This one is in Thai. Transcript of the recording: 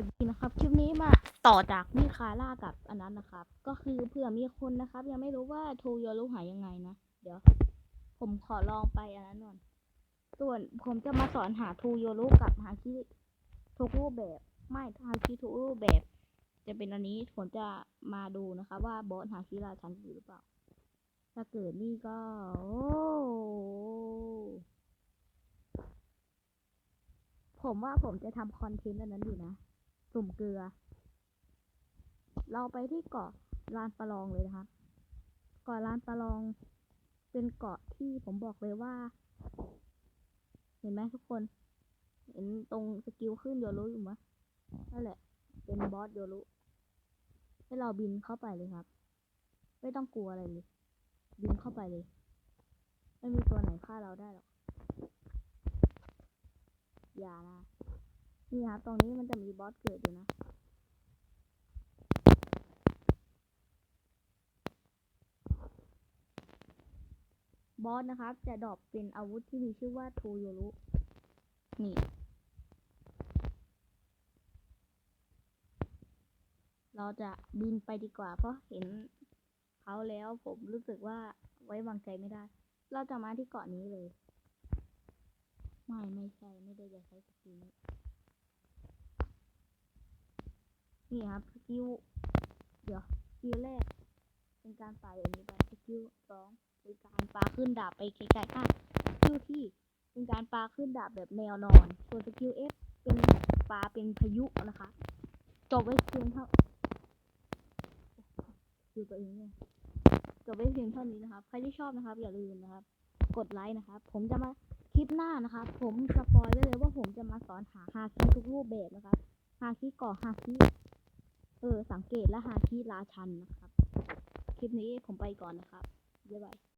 วัสดีนะครับ คลิปนี้มาต่อจากมิคาร่ากับอันนั้นนะครับ ก็คือเผื่อมีคนนะครับ ยังไม่รู้ว่าทูโยรุหายยังไงนะ เดี๋ยว ผมขอลองไปอันนั้นก่อนส่วนผมจะมาสอนหาทูโยรุกับฮาคิทุกรูปแบบ ไม่ฮาคิทุกรูปแบบ จะเป็นอันนี้ผมจะมาดูนะคะ ว่าบอสฮาคิราชันอยู่หรือเปล่า ถ้าเกิดนี่ก็ โอ้ผมว่าผมจะทำคอนเทนต์อันนั้นอยู่นะ สุ่มเกลือ เราไปที่เกาะลานประลองเลยนะคะเกาะลานประลอง เป็นเกาะที่ผมบอกเลยว่า เห็นไหมทุกคน เห็นตรงสกิลขึ้นโยรุอยู่ไหมยนั่นแหละ เป็นบอสโยรุให้เราบินเข้าไปเลยครับ ไม่ต้องกลัวอะไรเลย บินเข้าไปเลย ไม่มีตัวไหนฆ่าเราได้หรอก อย่านะ นี่ครับตรงนี้มันจะมีบอสเกิดอยู่นะบอสนะครับ จะดรอปเป็นอาวุธที่มีชื่อว่าทูโยรุนี่ เราจะบินไปดีกว่า เพราะเห็นเขาแล้วผมรู้สึกว่าไว้วางใจไม่ได้ เราจะมาที่เกาะนี้เลย ไม่ ไม่ใช่ ไม่ได้จะใช้สกิลนี้ นี่ครับสกิลเดี๋ยวสกิลแรก เป็นการปาอย่างนี้ไปสกิลสองเป็นการปาขึ้นดาบไปไกลๆอะสกิลที่เป็นการปาขึ้นดาบแบบแนวนอน ส่วนสกิลเอฟเป็นปาเป็นพายุนะคะจบไว้เพียงเท่าดูตัวเองเนี่ยจบไว้เพียงเท่านี้นะครับ ใครที่ชอบนะครับ อย่าลืมนะครับ กดไลค์นะครับ ผมจะมาคลิปหน้านะครับ ผมสปอยไว้เลยว่าผมจะมาสอนหาฮาคิทุกรูปแบบนะครับฮาคิก่อฮาคิ เออสังเกตและหาที่ราชันนะครับ คลิปนี้ผมไปก่อนนะครับบ๊ายบาย